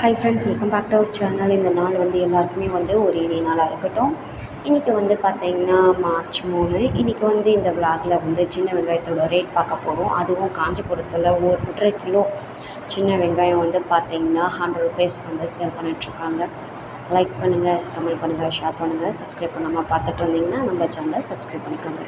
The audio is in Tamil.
Hi friends welcome back to our channel இந்த நாள் வந்து எல்லாருக்குமே வந்து ஒரு இனிய நாளாக இருக்கட்டும். இன்றைக்கி வந்து பார்த்திங்கன்னா மார்ச் மூணு. இன்றைக்கி வந்து இந்த விளாகில் வந்து சின்ன வெங்காயத்தோட ரேட் பார்க்க போகிறோம் அதுவும் காஞ்சிபுரத்தில் ஒரு ஒன்றரை கிலோ சின்ன வெங்காயம் வந்து பார்த்திங்கன்னா ஹண்ட்ரட் ருபீஸ் வந்து சேல் பண்ணிகிட்ருக்காங்க லைக் பண்ணுங்கள் கமெண்ட் பண்ணுங்கள் ஷேர் பண்ணுங்கள் சப்ஸ்கிரைப் பண்ணாமல் பார்த்துட்டு வந்தீங்கன்னா நம்ம சேனலை சப்ஸ்கிரைப் பண்ணிக்கோங்க.